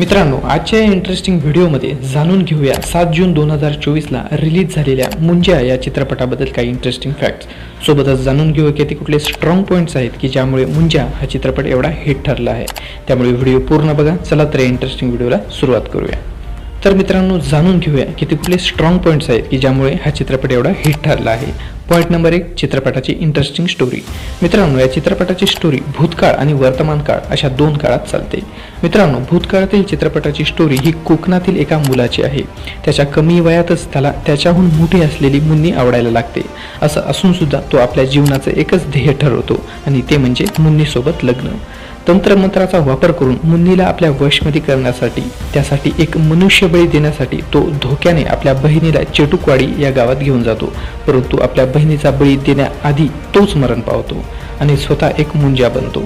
मित्रांनो आजच्या या इंटरेस्टिंग व्हिडिओमध्ये जाणून घेऊया सात जून दोन हजार चोवीसला रिलीज झालेल्या मुंज्या या चित्रपटाबद्दल काही इंटरेस्टिंग फॅक्ट्स सोबतच जाणून घेऊया की ते कुठले स्ट्रॉंग पॉईंट्स आहेत की ज्यामुळे मुंजा हा चित्रपट एवढा हिट ठरला आहे. त्यामुळे व्हिडिओ पूर्ण बघा. चला तर या इंटरेस्टिंग व्हिडिओला सुरुवात करूया. तर मित्रांनो जाणून घेऊया की ते कुठले स्ट्रॉंग पॉईंट्स आहेत की ज्यामुळे हा चित्रपट एवढा हिट ठरला आहे. पॉईंट नंबर एक चित्रपटाची इंटरेस्टिंग स्टोरी मित्रांनो या चित्रपटाची स्टोरी भूतकाळ आणि वर्तमान काळ अशा दोन काळात चालते. मित्रांनो भूतकाळातील चित्रपटाची स्टोरी ही कोकणातील एका मुलाची आहे. त्याच्या कमी वयातच त्याला त्याच्याहून मोठी असलेली मुन्नी आवडायला लागते. असं असून सुद्धा तो आपल्या जीवनाचं एकच ध्येय ठरवतो आणि ते म्हणजे मुन्नीसोबत लग्न. तंत्रमंत्राचा वापर करून मुन्नीला आपल्या वशमध्ये करण्यासाठी त्यासाठी एक मनुष्यबळी देण्यासाठी तो धोक्याने आपल्या बहिणीला चेटुकवाडी या गावात घेऊन जातो. परंतु आपल्या बहिणीचा बळी देण्याआधी तोच मरण पावतो आणि स्वतः एक मुंजा बनतो.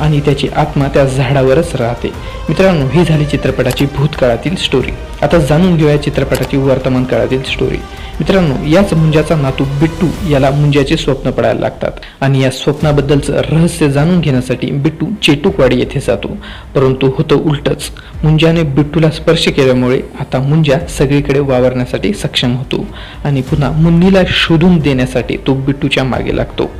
आणि त्याची आत्मा त्या झाडावरच राहते. मित्रांनो ही झाली चित्रपटाची भूतकाळातील स्टोरी आता जाणून घेऊया चित्रपटाची वर्तमान काळातील स्टोरी मित्रांनो याच मुंजाचा नातू बिट्टू याला मुंजाचे स्वप्न पडायला लागतात. आणि या स्वप्नाबद्दलचं रहस्य जाणून घेण्यासाठी बिट्टू चेटुकवाडी येथे जातो. परंतु होतं उलटच. मुंजाने बिट्टूला स्पर्श केल्यामुळे आता मुंजा सगळीकडे वावरण्यासाठी सक्षम होतो. आणि पुन्हा मुन्नीला शोधून देण्यासाठी तो बिट्टूच्या मागे लागतो.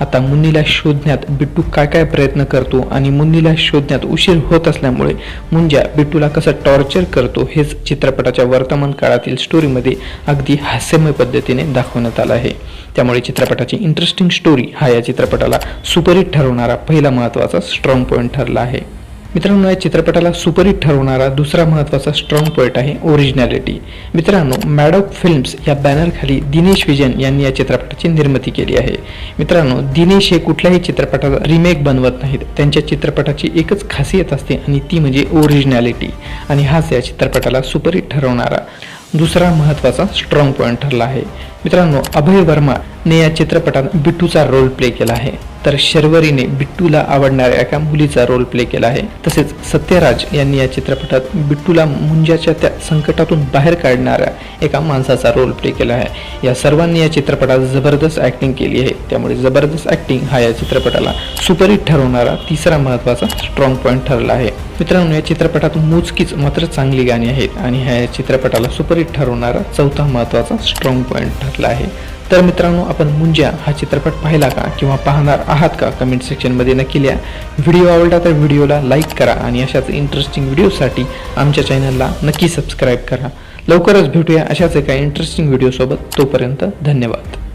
आता मुन्नीला शोधण्यात बिट्टू काय काय प्रयत्न करतो आणि मुन्नीला शोधण्यात उशीर होत असल्यामुळे मुंजा बिट्टूला कसं टॉर्चर करतो हेच चित्रपटाच्या वर्तमान काळातील स्टोरीमध्ये अगदी हास्यमय पद्धतीने दाखवण्यात आलं आहे. त्यामुळे चित्रपटाची इंटरेस्टिंग स्टोरी हा या चित्रपटाला सुपरहिट ठरवणारा पहिला महत्त्वाचा स्ट्रॉंग पॉईंट ठरला आहे. मित्रांनो या चित्रपटाला सुपरहिट ठरवणारा दुसरा महत्त्वाचा स्ट्रॉंग पॉईंट आहे ओरिजिनॅलिटी मित्रांनो मॅडॉक फिल्म्स या बॅनरखाली दिनेश विजन यांनी या चित्रपटाची निर्मिती केली आहे. मित्रांनो दिनेश हे कुठल्याही चित्रपटाला रिमेक बनवत नाहीत. त्यांच्या चित्रपटाची एकच खासियत असते आणि ती म्हणजे ओरिजिनॅलिटी आणि हाच या चित्रपटाला सुपरहिट ठरवणारा दुसरा महत्त्वाचा स्ट्रॉंग पॉईंट ठरला आहे. मित्रांनो अभय वर्मा ने या चित्रपटात बिट्टूचा रोल प्ले केला आहे. तर शर्वरीने बिट्टूला आवडणाऱ्या एका मुलीचा रोल प्ले केला आहे. तसेच सत्यराज यांनी या चित्रपटात बिट्टूला मुंजाच्या त्या संकटातून बाहेर काढणाऱ्या एका माणसाचा रोल प्ले केला आहे. या सर्वांनी या चित्रपटात जबरदस्त ॲक्टिंग केली आहे. त्यामुळे जबरदस्त ॲक्टिंग हा या चित्रपटाला सुपरहिट ठरवणारा तिसरा महत्त्वाचा स्ट्रॉंग पॉईंट ठरला आहे. मित्रांनो या चित्रपटात मोजकीच मात्र चांगली गाणी आहेत आणि ह्या चित्रपटाला सुपरहिट ठरवणारा चौथा महत्त्वाचा स्ट्रॉंग पॉईंट ठरला आहे. तर मित्रांनो आपण मुंज्या हा चित्रपट पाहिला का किंवा पाहणार आहात का कमेंट सेक्शनमध्ये नक्की लिहा. व्हिडिओ आवडला तर व्हिडिओला लाईक करा आणि अशाच इंटरेस्टिंग व्हिडिओसाठी आमच्या चॅनलला नक्की सबस्क्राईब करा. लवकरच भेटूया अशाच एका इंटरेस्टिंग व्हिडिओसोबत तोपर्यंत धन्यवाद.